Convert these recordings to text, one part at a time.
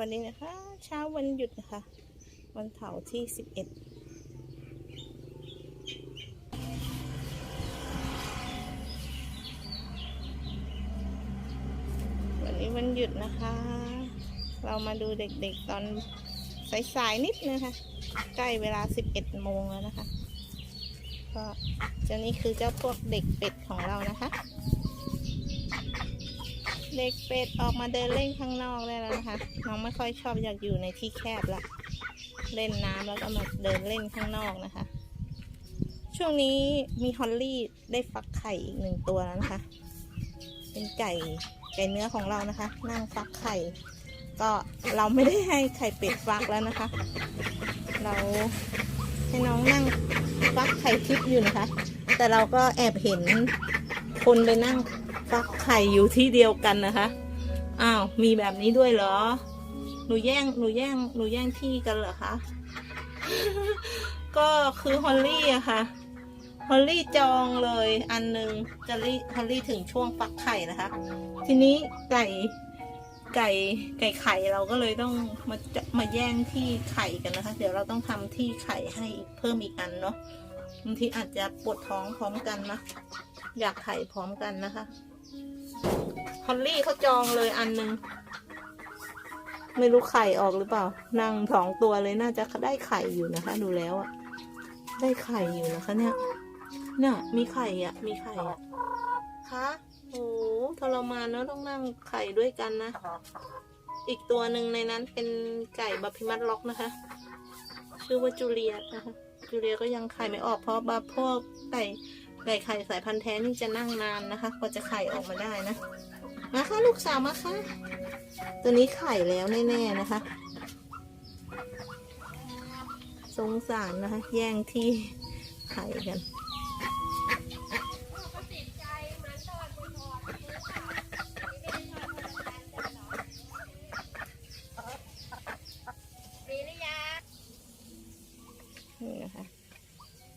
วัสดีนะคะ เช้าวันหยุดนะคะ วันเสาร์ที่สิบเอ็ดวันนี้วันหยุดนะคะ เรามาดูเด็กๆตอนสายๆนิดนะคะ ใกล้เวลาสิบเอ็ดโมงแล้วนะคะ ก็เจ้านี่คือเจ้าพวกเด็กเป็ดของเรานะคะ เด็กเป็ดออกมาเดินเล่นข้างนอกได้แล้วนะคะ น้องไม่ค่อยชอบอยากอยู่ในที่แคบละเล่นน้ำแล้วก็มาเดินเล่นข้างนอกนะคะ ช่วงนี้มีฮอลลี่ได้ฟักไข่อีกหนึ่งตัวแล้วนะคะ เป็นไก่ไก่เนื้อของเรานะคะ นั่งฟักไข่ ก็เราไม่ได้ให้ไข่เป็ดฟักแล้วนะคะ เราให้น้องนั่งฟักไข่ทิพย์อยู่นะคะ แต่เราก็แอบเห็นคนไปนั่ง ฟักไข่อยู่ที่เดียวกันนะคะ อ้าว มีแบบนี้ด้วยเหรอ หนูแย่ง หนูแย่ง หนูแย่งที่กันเหรอคะ ก็คือฮอลลี่อะค่ะ ฮอลลี่จองเลยอันหนึ่งจะรีฮอลลี่ถึงช่วงฟักไข่นะคะ ทีนี้ไก่ไก่ไก่ไข่เราก็เลยต้องมาจะมาแย่งที่ไข่กันนะคะ เดี๋ยวเราต้องทำที่ไข่ให้อีกเพิ่มอีกอันเนาะบางทีอาจจะปวดท้องพร้อมกันนะอยากไข่พร้อมกันนะคะ ฮอลลี่เขาจองเลยอันหนึ่งไม่รู้ไข่ออกหรือเปล่า นั่งสองตัวเลยน่าจะได้ไข่อยู่นะคะ ดูแล้วอะได้ไข่อยู่นะคะ เนี่ย เนี่ยมีไข่อะมีไข่อะคะโอ้ทรมานเนอะต้องนั่งไข่ด้วยกันนะ อีกตัวหนึ่งในนั้นเป็นไก่บัพพิมัดล็อกนะคะ ชื่อว่าจูเลียตนะคะจูเลียก็ยังไข่ไม่ออกเพราะบาพวกไก่ ไก่ไข่สายพันธุ์แท้นี่จะนั่งนานนะคะกว่าจะไข่ออกมาได้นะมาค่ะลูกสาวมาค่ะตัวนี้ไข่แล้วแน่ๆนะคะ สงสารนะคะ แย่งที่ไข่กันนี่นะคะ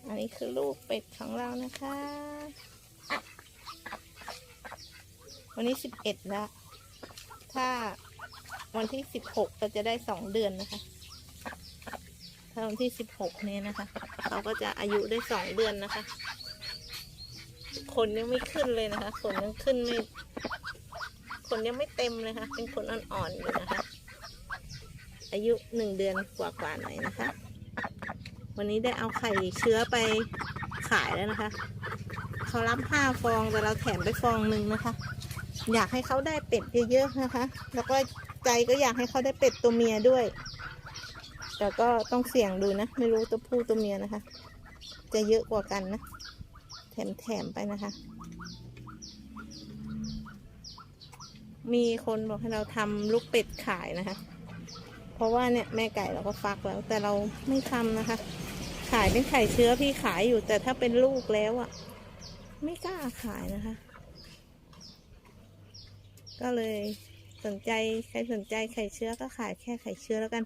อันนี้คือลูกเป็ดของเรานะคะ วันนี้สิบเอ็ดแล้ว ถ้าวันที่สิบหกเราจะได้สองเดือนนะคะ ถ้าวันที่สิบหกนี้นะคะ เราก็จะอายุได้สองเดือนนะคะ ขนยังไม่ขึ้นเลยนะคะ ขนยังขึ้นไม่ ขนยังไม่เต็มเลยค่ะ เป็นขนอ่อนๆอยู่นะคะ อายุหนึ่งเดือนกว่าๆหน่อยนะคะ วันนี้ได้เอาไข่เชื้อไปขายแล้วนะคะ เขารับห้าฟองแต่เราแถมไปฟองหนึ่งนะคะ อยากให้เขาได้เป็ดเยอะๆนะคะ แล้วก็ใจก็อยากให้เขาได้เป็ดตัวเมียด้วย แต่ก็ต้องเสี่ยงดูนะ ไม่รู้ตัวผู้ตัวเมียนะคะ จะเยอะกว่ากันนะ แถมแถมไปนะคะ มีคนบอกให้เราทำลูกเป็ดขายนะคะ เพราะว่าเนี่ยแม่ไก่เราก็ฟักแล้ว แต่เราไม่ทำนะคะ ขายเป็นไข่เชื้อพี่ขายอยู่แต่ถ้าเป็นลูกแล้วอะ่ะ ไม่กล้าขายนะคะ ก็เลยสนใจใครสนใจไข่เชื้อก็ขายแค่ไข่เชื้อแล้วกัน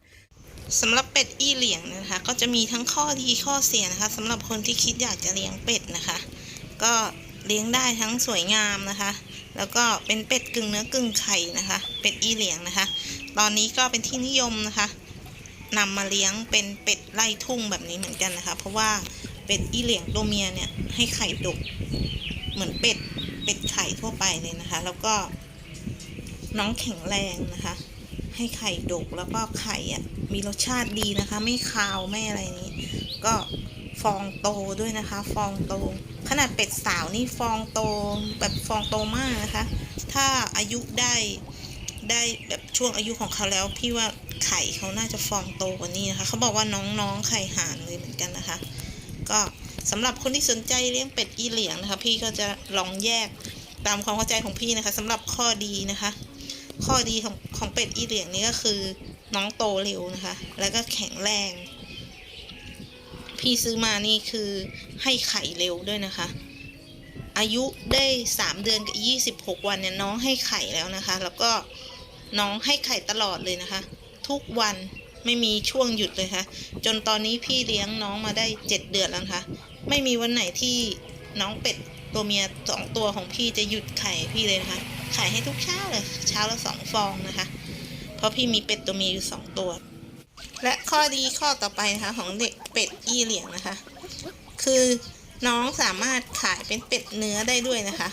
สำหรับเป็ดอี้เหลียงนะคะ ก็จะมีทั้งข้อดีข้อเสียนะคะสำหรับคนที่คิดอยากจะเลี้ยงเป็ดนะคะ ก็เลี้ยงได้ทั้งสวยงามนะคะ แล้วก็เป็นเป็ดกึ่งเนื้อกึ่งไข่นะคะ เป็ดอี้เหลียงนะคะ ตอนนี้ก็เป็นที่นิยมนะคะ นำมาเลี้ยงเป็นเป็ดไล่ทุ่งแบบนี้เหมือนกันนะคะ เพราะว่าเป็ดอี้เหลียงตัวเมียเนี่ยให้ไข่ดกเหมือนเป็ดเป็ดไข่ทั่วไปเลยนะคะ แล้วก็น้องแข็งแรงนะคะ ให้ไข่ดกแล้วก็ไข่อะมีรสชาติดีนะคะ ไม่คาวไม่อะไรนี้ ก็ฟองโตด้วยนะคะ ฟองโต ขนาดเป็ดสาวนี่ฟองโตแบบฟองโตมากนะคะ ถ้าอายุได้ ได้แบบช่วงอายุของเขาแล้ว พี่ว่าไข่เขาน่าจะฟองโตกว่านี้นะคะเขาบอกว่าน้องๆไข่ห่านเลยเหมือนกันนะคะ ก็สำหรับคนที่สนใจเลี้ยงเป็ดอีเหลียงนะคะ พี่ก็จะลองแยกตามความเข้าใจของพี่นะคะสำหรับข้อดีนะคะ ข้อดีของของเป็ดอีเหลียงนี้ก็คือน้องโตเร็วนะคะ แล้วก็แข็งแรง พี่ซื้อมานี่คือให้ไข่เร็วด้วยนะคะ อายุได้สามเดือนกับยี่สิบหกวันเนี่ยน้องให้ไข่แล้วนะคะ แล้วก็น้องให้ไข่ตลอดเลยนะคะ ทุกวันไม่มีช่วงหยุดเลยค่ะ จนตอนนี้พี่เลี้ยงน้องมาได้เจ็ดเดือนแล้วนะคะไม่มีวันไหนที่น้องเป็ดตัวเมียสองตัวของพี่จะหยุดไข่พี่เลยนะคะไข่ให้ทุกเช้าเลยเช้าละสองฟองนะคะ เพราะพี่มีเป็ดตัวเมียอยู่สองตัว และข้อดีข้อต่อไปนะคะของเด็กเป็ดอีเหลียงนะคะ คือ น้องสามารถขายเป็นเป็ดเนื้อได้ด้วยนะคะ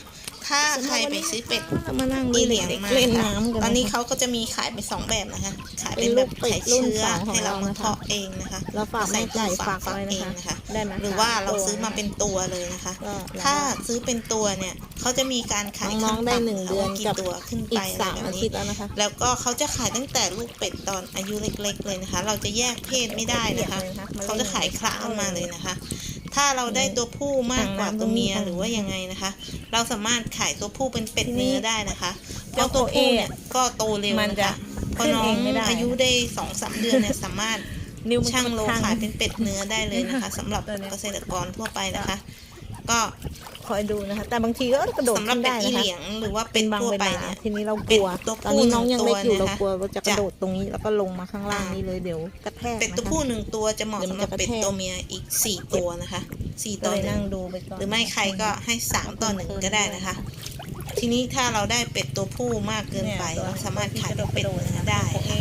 ถ้าใครไปซื้อเป็ดมานั่งอีเหลียงมาเล่นนะคะน้ำกันตอนนี้ะคะเขาก็จะมีขายเป็นสองแบบนะคะ ขายเป็นแบบไข่เป็นลูกเป็ดรุ่นเชื้อสองของให้เราเรามานะคะเพาะเองนะคะเราฝากแม่ไก่ฝากฟักไว้เอนะงคะนะคะได้ไหมหรือว่าเราซื้อมาเป็นตัวเลยนะคะก็ถ้าซื้อเป็นตัวเนี่ยเขาจะมีการขายน้องๆได้ขั้หนึ่งต่ำะคะเดือนว่ากี่กับตัวขึ้นอีไปกอะไรสามแบบอานี้ทิตย์แล้วนะคะ แล้วก็เขาจะขายตั้งแต่ลูกเป็ดตอนอายุเล็ก ๆ เลยนะคะ เราจะแยกเพศไม่ได้นะคะเขาจะขายคละออกมาเลยนะคะ ถ้าเราได้ตัวผู้มากกว่าตัวเมียหรือว่ายังไงนะคะ เราสามารถขายตัวผู้เป็นเป็ดเนื้อได้นะคะเพราะตัวผู้เนี่ยก็โตเร็วมันนะจะคะพอขึ้นน้อเองงไม่ได้อายุได้สองสามเดือนเนี่ยสามารถนิ้วมันช่างโลค่อนข้ขายเป็นเป็ดเนื้อได้เลยนะคะสำหรับตัวเนี้ยเกษตรกรทั่วไปนะคะ ก็ คอยดูนะคะ แต่บางทีก็กระโดดสำหรับขึ้นเป็ดได้อีนะเหคะลียงหรือว่าเป็เป็นนบางทั่วเวไปลาเนี่ย ทีนี้เรากลัวเป็ดตัวผู้ตอนนี้น้องยังเล็กอยู่หนึ่เรางตัวกลัวว่าจะกระจะโดดตรงนี้ แล้วก็ลงมาข้างล่างนี้เลยเดี๋ยวกระแทกเป็ดตัวนะคะ ผู้หนึ่งตัวจะเหมาะเดี๋ยวมัสำนหรับจะกระเป็ดแทก ตัวเมียอีกสี่ตัวนะคะสี่ก็ต่อเลยหนึ่นั่งงดูไปก่อนหรือไม่ใครก็ให้สามต่อหนึ่งก็ได้นะคะ ทีนี้ถ้าเราได้เป็ดตัวผู้มากเกินไปเนี่ยเราสามารถขายเป็นเป็ดกระโดดเนื้อๆได้โอเค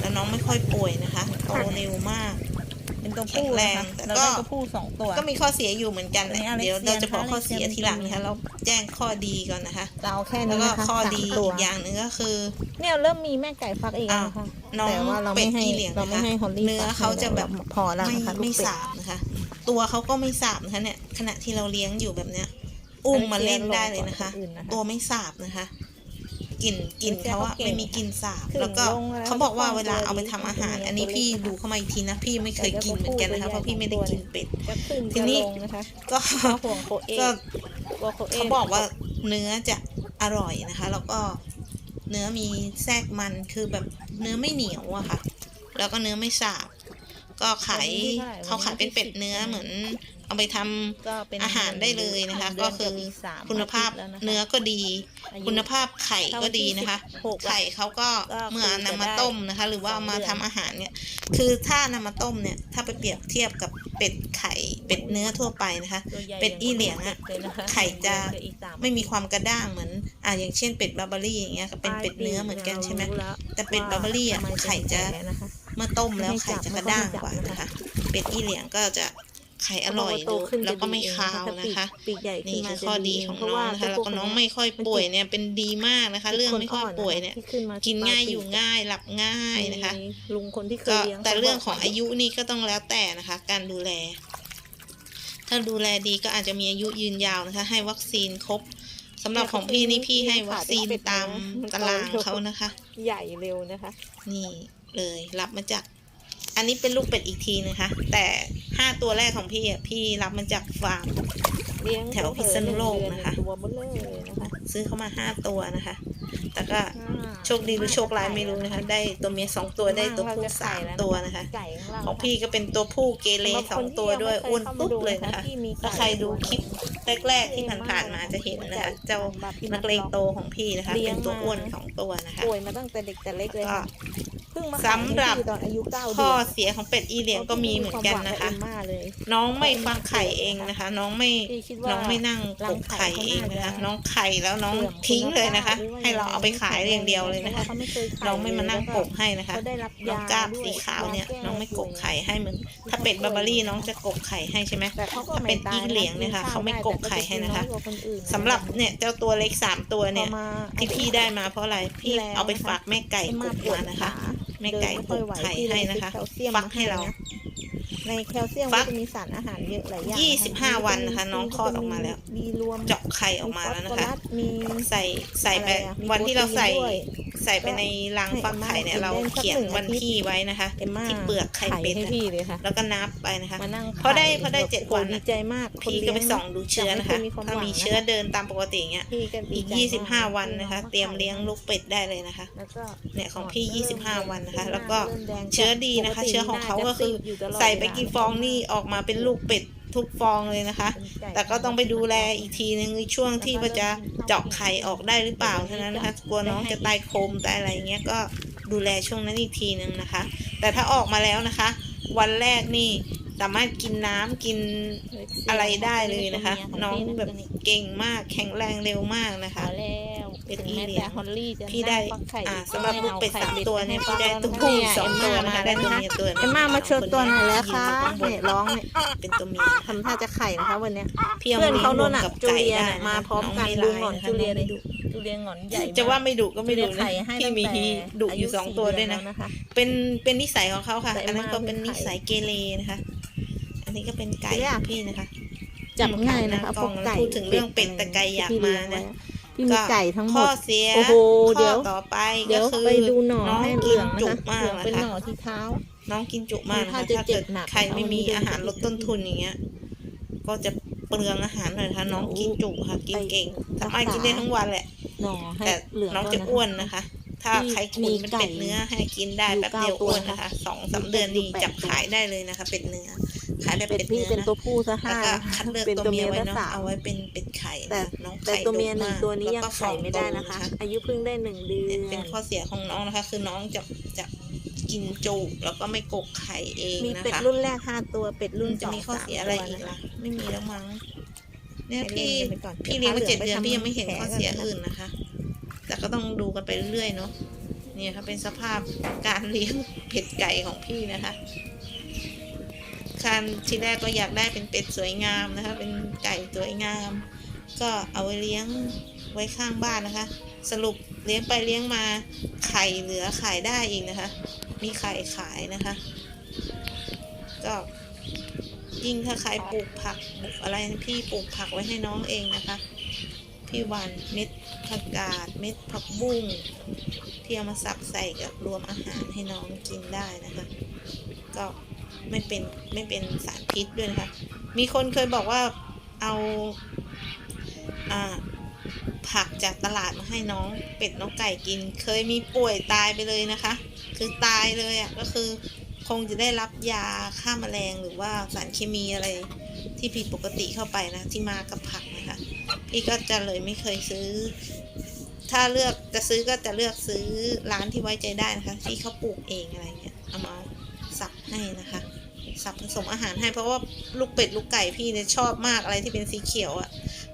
แล้วน้องไม่ค่อยป่วยนะคะโตเร็วมากเป็น ตัวแข็ผู้งแรงนะคะแต่แล้วก็ได้ตัวผู้สองตัว ก็มีข้อเสียอยู่เหมือนกันแหละอันนี้เดี๋ยวอเล็เรากเซียนจะบอกข้อเสียอเล็กเซียนทีหลังนะคะเราแจ้งข้อดีก่อนนะคะเราเอาแค่แล้นี้วก็นะคะข้อสามดีตัวอีกอย่างหนึ่งก็คือ เนี่ยเริ่มมีแม่ไก่ฟักอีกแล้วนะคะน้องแต่ว่าเราเป็ไม่ดให้อีเหลียงเราไม่นะคะให้ฮอลลี่เนื้อฟักเขาจะแบบพอแล้วไม่นะคะลูไม่กเป็ดสาบนะคะ ตัวเขาก็ไม่สาบนะคะเนี่ยขณะที่เราเลี้ยงอยู่แบบเนี้ยอุ้มมาเล่นได้เลยนะคะอื่นนะคะตัวไม่สาบนะคะ กลิ่นกลิ่นเขาอะเก่งไม่มีกลิ่นสาบขึ้นแล้วก็ลงแล้วเขาบอกว่าก็เวลาเอาไปตัวทำอาหารตัวอันนี้พี่ตัวเล็กดูเข้ามาอีกทีนะพี่ไม่เคยกินเหมือนกันนะคะเพราะพี่ไม่ได้กินเป็ดจะขึ้นทีจะนี้ลงนะคะก็ข้าวห่วงโคเอก็กลัวโคเอเขาบอกว่าเนื้อจะอร่อยนะคะ แล้วก็เนื้อมีแทรกมันคือแบบเนื้อไม่เหนียวอะค่ะ แล้วก็เนื้อไม่สาบ ก็ขายเขาขายเป็นเป็ดเนื้อเหมือน เอาไปทำก็เป็นอาหารได้เลยนะคะเดืก็นคือกัอีกสมคุณภาพทิตย์แล้วะะเนื้อก็ดีอายุคุณภาพไข่ก็ดีนะคะหกอะไข่เขาก็ก็เมื่อคือจะนำมาได้ต้มนะคะ หรือว่าสอเอางมาเดือนทำอาหารเนี่ย คือถ้านำมาต้มเนี่ย ถ้าไปเปรียบเทียบกับเป็ดไข่เป็ดเนื้อทั่วไปนะคะตัวใหญ่เป็ดอีเหลียงอะเลยนะคะไข่จะเดือนกับอีกสามไม่มีความกระด้างเหมือนอ่าอย่างเช่นเป็ดบาร์บารี่อย่างเงี้ยเป็นเป็ดเนื้อเหมือนกันใช่ไหมรารู้แล้วแต่เป็ดบาร์บารี่อะทำมไข่จะ เป็นแผลนะคะเมื่อต้มแล้วไม่ไข่จับจะกระไม่ค่อยด้างจับกว่านะคะนะคะ เป็ดอีเหลียงก็จะไข่อร่อยเขาบกว่าโตขึ้นแล้วก็จะไม่เองคาวถ้นะคะปีกใหญ่ขึ้นี่นมาคือข้อดีของเพน้ราะองว่านะคะแล้วก็น้องไม่ค่อยป่วยเนี่ยเป็นดีมากนะคะ เรื่องไม่ค่อยป่วยเนี่ยที่ขึ้นมากินง่ายอยู่ปลง่ายหลับง่ายนะคะมีลุงคนที่เคยก็เลี้ยงแต่เรื่องของขาบกอายุนี่ก็ต้องแล้วแต่นะคะ การดูแล ถ้าดูแลดีก็อาจจะมีอายุยืนยาวนะคะ ให้วัคซีนครบสำหรับของพี่นี่พี่ให้วัคซีนตามตารางเขานะคะ ใหญ่เร็วนะคะ นี่ เลย รับมาจาก อันนี้เป็นลูกเป็ดอีกทีนะคะ แต่ห้าตัวแรกของพี่อะพี่รับมาจากฟาร์มเลี้ยงแถวพิษณุโลกนะคะตัวเบลอเลยนะคะ ซื้อเข้ามาห้าตัวนะคะ แต่ก็อ่าโชคดีหรือโชคร้ายไม่รู้นะคะ ได้ตัวเมียสองตัวได้ตัวผู้สามตัวนะคะไก่ข้างล่างของพี่ก็เป็นตัวผู้เกเรสองตัวด้วยอ้วนตุ๊บเลยนะคะถ้าใครดูคลิปแรกๆที่ผ่านๆมาจะเห็นนะคะ เจ้านักเลงโตของพี่นะคะ เป็นตัวอ้วนสองตัวนะคะป่วยมาตั้งแต่เด็กแต่เล็กเลยก็ค่ะเพิ่งมาสำหรับขายให้พี่ตอนอายุเก้าเดืข้ออนเสียของเป็ดอีเหลียงก็มีเหมือนกันนะคะ วามหวังกับเอ็มม่าเลย น้องไม่ฟักไข่เองนะคะ น้องไม่พี่คิดว่าน้องไม่นั่งกกไข่เองนะคะ น้องไข่แล้วน้องเสื่อมทิ้งเลยนะคะณภาพให้เราเอาไปขายอย่างเดียวเลยนะคะ พราว่าเขาไม่เคยขายน้องไม่มานั่งกกให้นะคะเขาได้รับน้ยาองกล้าบด้วยสีขาวเนี่ยยแน้องไม่กกไข่ให้เหมือนถ้าเป็ดบาร์บารี่น้องจะกกไข่ให้ใช่ไหม แต่เขาก็ถ้าเป็นไม่ตาอีเหลียงเนี่ยค่ะกิเขาไม่ด้กกไข่ให้นะคะ แต่ก็จกิอยกว่าคนอื่นสำหรับเนี่ยเจ้าตัวเล็กสามตัวเนี่ย พอมา ที่พี่ได้มาเพราะอะไร พี่แล้วเอาไปฝากแม่ไก่เอ็มกม่ากปวมาดนะคะขา แม่ไก่เดินกม่กอยหวไข่พี่เลยให้นะคะซื้อแคลเซียมฟักให้เรา ในแคลเซียมฟัก็กจะมีสารอาหารเยอะหลายอย่างยี่สิบห้าวันนะคะ น้องคลอดออกมาแล้วมีรวมเจาะไข่ออกมาแล้วนะคะฟอสฟอรัสมีใส่ใส่ไปอะไรอะมีวันที่เราใส่โปรตีนด้วย ใส่ไปในรังฟักไข่เนี่ยให้เราเอ็มม่าเขียนกินได้สักวันหนึ่งอาทิตย์ที่ไว้นะคะเอ็มม่าที่เปลือกไข่เป็ดให้อะพี่เลยค่ะ แล้วก็นับไปนะคะมานั่งพอได้ขยพอได้เจ็ดวันดีอะใจมากพี่ก็ไปส่องดูเชื้อนะคะถ้ามีเชื้อเดินตามปกติอย่างเงี้ยพี่ก็ดีอีกใจยี่สิบมห้ากวันนะคะ เตรียมเลี้ยงลูกเป็ดได้เลยนะคะแล้วก็เนี่ยของพี่เริ่ม25วันนะคะเริ่มแล้วก็เริ่มแดงเชื้อดีนะคะปกติเชื้อของเขาก็คือน่าจะติดอยู่ตลอดใส่ไปเวลากี่ฟองนี่ออกมาเป็นลูกเป็ด ทุกฟองเลยนะคะ แต่ก็ต้องไปดูแลอีกทีนึงในช่วงที่ว่าจะเจาะไข่ออกได้หรือเปล่าเท่านั้นนะคะ กลัวน้องจะตายโคมตายอะไรอย่างเงี้ยก็ดูแลช่วงนั้นอีกทีนึงนะคะ แต่ถ้าออกมาแล้วนะคะ วันแรกนี่ สามารถกินน้ำกินอะไรได้เลยนะคะ น้องแบบเก่งมากแข็งแรงเร็วมากนะคะเอาแล้วเป็ดถึงอีแม้เหลีแต่ยงฮอลลี่จะพี่ได้งฟักไข่อ่าดิบสำหรับไม่ลูกอาเป็ดไข่สามดิบตัวเนี่ยให้พี่ได้ฟักตัวแล้วผู้นะคะสองตัวนะคะได้ตัวเมียตัวหนึงเอ็มมามาเชิญตัวหน่อยแล้วค่ะยืนอยู่ข้างบนเนี่ยร้องเนี่ยเป็นตัวเมียทำท่าจะไข่นะคะวันเนี้ยพี่เอาเพื่อนเขาโน่นลี้ยงรวมน่ะกับจูไก่เลียได้น่ะนะมาพร้อมกันงดูไาหงอนนะคะจูเลียงเลยไม่ดุจูเลียหงอนใหญ่จะว่ามาไม่ดุก็ไม่ดุจูเลียนะไข่ให้พี่ตั้งมีแต่ดุออายู่สองตัวด้วยนะสี่เแล้วนะคะเป็นเป็นนิสัยของเขาค่ะแต่อันนั้นมาก็เป็นเป็นนิไข่สัยเกเรนะคะอั นนี้ก็เป็นไก่เนี่ยของพี่นะคะจับง่ายนะคะกพล้วอกงไก่พูดถึงเรื่องเป็ดแต่ไก่อยากมานะที่มีไก่ทั้งหมข้อดเสียโอ้โหเดี๋ยวข้อต่อไปเดี๋ก็ยวคือไปดูหน่อน้องให้เหกิลืนองนะจุคะมากเหลืองนะเป็นหคะน่อที่เท้า น้องกินจุมากนะถ้าคะจะถ้าเจ็เกิบดหนักใครไม่มีเอาอันนี้อาหารลดต้นทุนอย่างเงี้ย ก็จะเปลืองอาหารหน่อยนะคะน้องกินจุค่ะกินเก่งไปสามารถกินได้ทั้งวันแหละหน่อให้แต่เหลืองน้องก่จะคอ้วนนะคะ ถ้าที่ใครขุนเป็นเป็ดเนื้อให้กินได้อยู่แป๊บเดียวเก้าตัวอ้วนนะคะสองสามเดือนนี่อยู่แปดจับขายได้เลยนะคะ เป็ดเนื้อ ขายแบบเป็ดเป็ดพี่เนื้อเป็นนะตัวผู้ซะแล้วห้าก็นะคะคัดเลือกเป็นตัวตัวเมีเมียยไว้ละเนาะสามเอาไว้เป็นเป็ดไข่แต่นะคะน้องแต่ไข่ตัวเมียดุหนึ่งมากตัวนี้แล้ยังก็ไข่ไม่ได้นะคะฟองโตอายุเพิ่งได้หนึ่งเดือเนี่ยนเป็นข้อเสียของน้องนะคะ คือน้องจะจะกินจุแล้วก็ไม่กกไข่เองมีนะเป็ดคะรุ่นแรกห้าตัวเป็ดรุ่นจะสองมีข้อสามเสียตัอะไรวอีกนะคะล่ะไม่มีแล้วมั้งเนี่ยให้พี่เล่นกันไปก่อนพี่เลี้ยงมาเจ็ดเดี๋เดืยอวนพาพี่ยังไม่เห็นเหลืองข้อไปทำเสียแผลก่อนนะอื่นนะคะ แต่ก็ต้องดูกันไปเรื่อยๆเนาะเนี่ยค่ะเป็นสภาพการเลี้ยงเป็ดไก่ของพี่นะคะ คันทีแรกก็อยากได้เป็นเป็ดสวยงามนะคะ เป็นไก่สวยงาม ก็เอาไว้เลี้ยงไว้ข้างบ้านนะคะ สรุปเลี้ยงไปเลี้ยงมาไข่เหลือขายได้อีกนะคะ มีไข่ขายนะคะก็ยิ่งถ้าใครปลูกผักปลูกอะไรพี่ปลูกผักไว้ให้น้องเองนะคะ พี่หวานเม็ดผักกาดเม็ดผักบุ้งที่เอามาสับใส่กับรวมอาหารให้น้องกินได้นะคะ ก็ ไม่เป็นไม่เป็นสารพิษด้วยนะคะ มีคนเคยบอกว่าเอาอ่าผักจากตลาดมาให้น้องเป็ดน้องไก่กิน เคยมีป่วยตายไปเลยนะคะ คือตายเลยอะก็คือคงจะได้รับยาฆ่าแมลงหรือว่าสารเคมีอะไรที่ผิดปกติเข้าไปนะ ที่มากับผักนะคะ พี่ก็จะเลยไม่เคยซื้อ ถ้าเลือกจะซื้อก็จะเลือกซื้อร้านที่ไว้ใจได้นะคะ ที่เขาปลูกเองอะไรเงี้ยเอามา สับให้นะคะสับผสมอาหารให้เพราะว่าลูกเป็ดลูกไก่พี่เนี่ยชอบมากอะไรที่เป็นสีเขียวอะ่ะ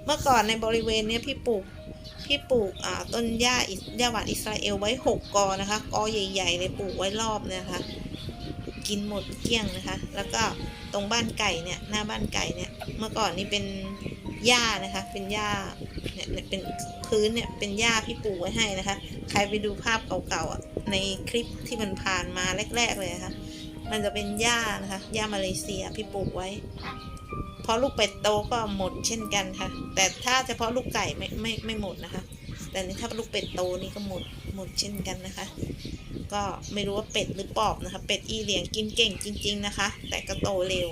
เมื่อก่อนในบริเวณเนี้ยพี่ปลูกพี่ปลูกอ่าต้นหญ้าหญ้าหวานอิสราเอลไว้หกกอนะคะกอใหญ่ๆเลยปลูกไว้รอบนะคะกินหมดเกลี้ยงนะคะ แล้วก็ตรงบ้านไก่เนี่ยหน้าบ้านไก่เนี่ยเมื่อก่อนนี่เป็นหญ้านะคะ เป็นหญ้าเนี่ยเป็นพื้นเนี่ยเป็นหญ้าพี่ปลูกไว้ให้นะคะ ใครไปดูภาพเก่าๆในคลิปที่มันผ่านมาแรก ๆเลยนะคะ มันจะเป็นหญ้านะคะหญ้ามาเลเซียพี่ปลูกไว้ พอลูกเป็ดโตก็หมดเช่นกันค่ะ แต่ถ้าเฉพาะลูกไก่ไม่ไม่ไม่หมดนะคะ แต่นี่ถ้าลูกเป็ดโตนี่ก็หมดหมดเช่นกันนะคะ ก็ไม่รู้ว่าเป็ดหรือปอบนะคะ เป็ดอีเหลียงกินเก่งจริง ๆนะคะ แต่ก็โตเร็ว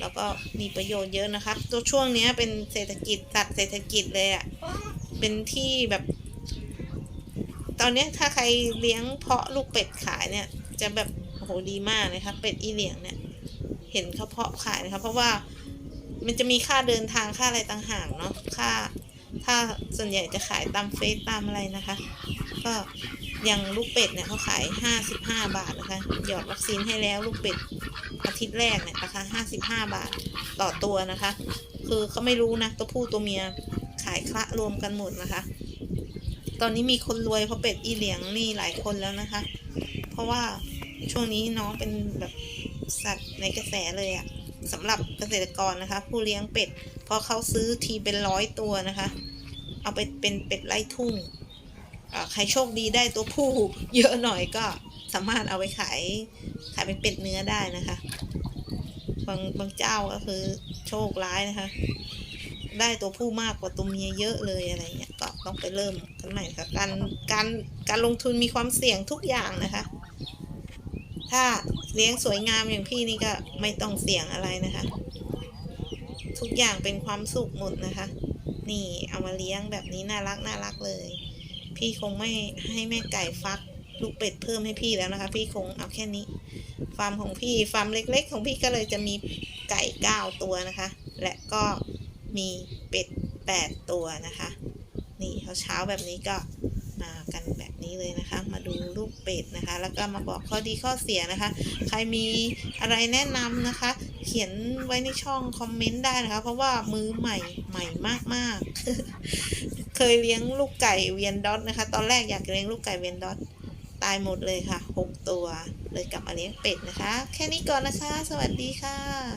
แล้วก็มีประโยชน์เยอะนะคะตัวช่วงนี้เป็นเศรษฐกิจสัตว์เศรษฐกิจเลยอะ่ะเป็นที่แบบตอนนี้ถ้าใครเลี้ยงเพาะลูกเป็ดขายเนี่ย จะแบบ โอ้โหดีมากเลยค่ะเป็ดอีเหลียงเนี่ย เห็นเขาเพาะขายนะคะเพราะว่ามันจะมีค่าเดินทางค่าอะไรต่างหากเนาะค่า ถ้าส่วนใหญ่จะขายตามเฟซตามอะไรนะคะ ก็อย่างลูกเป็ดเนี่ยเขาขายห้าสิบห้าบาทนะคะ หยอดวัคซีนให้แล้วลูกเป็ดอาทิตย์แรกเนี่ยราคาห้าสิบห้าบาทต่อตัวนะคะ คือเขาไม่รู้นะตัวผู้ตัวเมียขายคละรวมกันหมดนะคะ ตอนนี้มีคนรวยเพราะเป็ดอีเหลียงนี่หลายคนแล้วนะคะ เพราะว่า ช่วงนี้น้องเป็นแบบสัตว์ในกระแสเลยอะสำหรับเกษตรกรนะคะ ผู้เลี้ยงเป็ดพอเขาซื้อทีเป็นร้อยตัวนะคะ เอาไปเป็นเป็ดไล่ทุ่งใครโชคดีได้ตัวผู้เยอะหน่อยก็สามารถเอาไปขายขายเป็นเป็ดเนื้อได้นะคะ บางบางเจ้าก็คือโชคร้ายนะคะ ได้ตัวผู้มากกว่าตัวเมียเยอะเลยอะไรเงี้ยก็ต้องไปเริ่มกันใหม่ค่ะการการการลงทุนมีความเสี่ยงทุกอย่างนะคะ ถ้าเลี้ยงสวยงามอย่างพี่นี่ก็ไม่ต้องเสี่ยงอะไรนะคะ ทุกอย่างเป็นความสุขหมดนะคะ นี่เอามาเลี้ยงแบบนี้น่ารักน่ารักเลย พี่คงไม่ให้แม่ไก่ฟักลูกเป็ดเพิ่มให้พี่แล้วนะคะ พี่คงเอาแค่นี้ ฟาร์มของพี่ฟาร์มเล็ก ๆ ของพี่ก็เลยจะมีไก่เก้าตัวนะคะ และก็มีเป็ดแปดตัวนะคะ นี่เช้าๆแบบนี้ก็ กันแบบนี้เลยนะคะ มาดูลูกเป็ดนะคะ แล้วก็มาบอกข้อดีข้อเสียนะคะ ใครมีอะไรแนะนำนะคะ เขียนไว้ในช่องคอมเมนต์ได้นะคะ เพราะว่ามือใหม่ใหม่มากๆ เคยเลี้ยงลูกไก่เวียนดอทนะคะ ตอนแรกอยากเลี้ยงลูกไก่เวียนดอทตายหมดเลยค่ะหกตัว เลยกลับมาเลี้ยงเป็ดนะคะ แค่นี้ก่อนนะคะ สวัสดีค่ะ